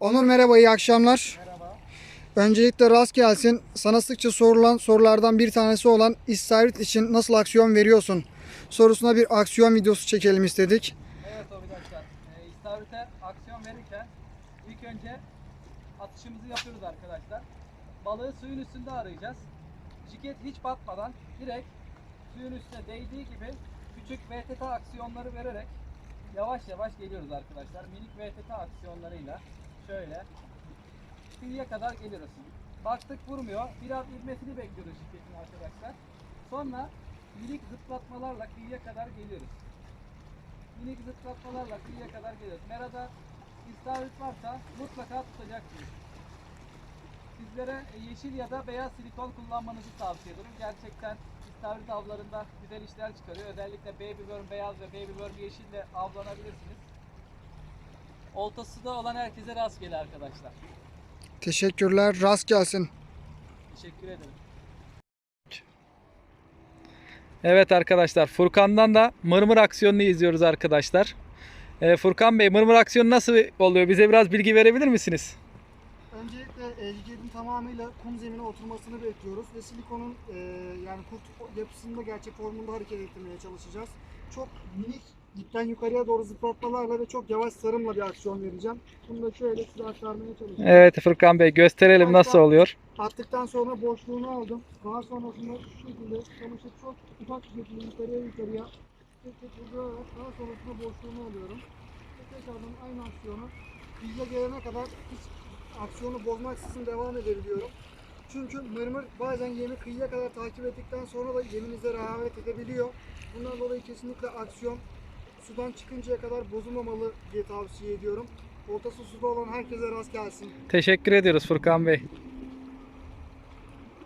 Onur merhaba, iyi akşamlar. Merhaba. Öncelikle rast gelsin. Sana sıkça sorulan sorulardan bir tanesi olan istavrit için nasıl aksiyon veriyorsun? Sorusuna bir aksiyon videosu çekelim istedik. Evet arkadaşlar. E, istavrite aksiyon verirken ilk önce atışımızı yapıyoruz arkadaşlar. Balığı suyun üstünde arayacağız. Jiket hiç batmadan direkt suyun üstüne değdiği gibi küçük VTT aksiyonları vererek yavaş yavaş geliyoruz arkadaşlar. Minik VTT aksiyonlarıyla şöyle kıyıya kadar geliyoruz. Baktık vurmuyor. Biraz ilmesini bekliyoruz jiketin arkadaşlar. Sonra minik zıplatmalarla kıyıya kadar geliyoruz. minik zıplatmalarla kıyıya kadar geliyoruz. Merada istavrit varsa mutlaka tutacaksınız. Sizlere e, yeşil ya da beyaz silikon kullanmanızı tavsiye ederim. Gerçekten istavrit avlarında güzel işler çıkarıyor. Özellikle baby worm beyaz ve baby worm yeşille avlanabilirsiniz. Oltası da olan herkese rastgele arkadaşlar. Teşekkürler, rast gelsin. Teşekkür ederim. Evet arkadaşlar Furkan'dan da mırmır aksiyonunu izliyoruz arkadaşlar. Ee, Furkan Bey mırmır aksiyonu nasıl oluyor? Bize biraz bilgi verebilir misiniz? Öncelikle ejgerin tamamıyla kum zemine oturmasını bekliyoruz ve silikonun e, yani kurt yapısında gerçek formunda hareket ettirmeye çalışacağız. Çok minik dipten yukarıya doğru zıplatmalarla ve çok yavaş sarımla bir aksiyon vereceğim. Bunu da şöyle size aktarmaya çalışacağım. Evet Furkan Bey gösterelim nasıl oluyor. Attıktan sonra boşluğunu aldım. Daha sonrasında şu şekilde çamaşır çok ufak bir şekilde yukarıya yukarıya tek tek vurdurarak daha sonrasında boşluğunu alıyorum. Ve tekrardan aynı aksiyonu yüze gelene kadar hiç aksiyonu bozmaksızın devam edebiliyorum. Çünkü mırmır bazen yemi kıyıya kadar takip ettikten sonra da yeminize rehavet edebiliyor. Bundan dolayı kesinlikle aksiyon sudan çıkıncaya kadar bozulmamalı diye tavsiye ediyorum. Oltası suda olan herkese rast gelsin. Teşekkür ediyoruz Furkan Bey.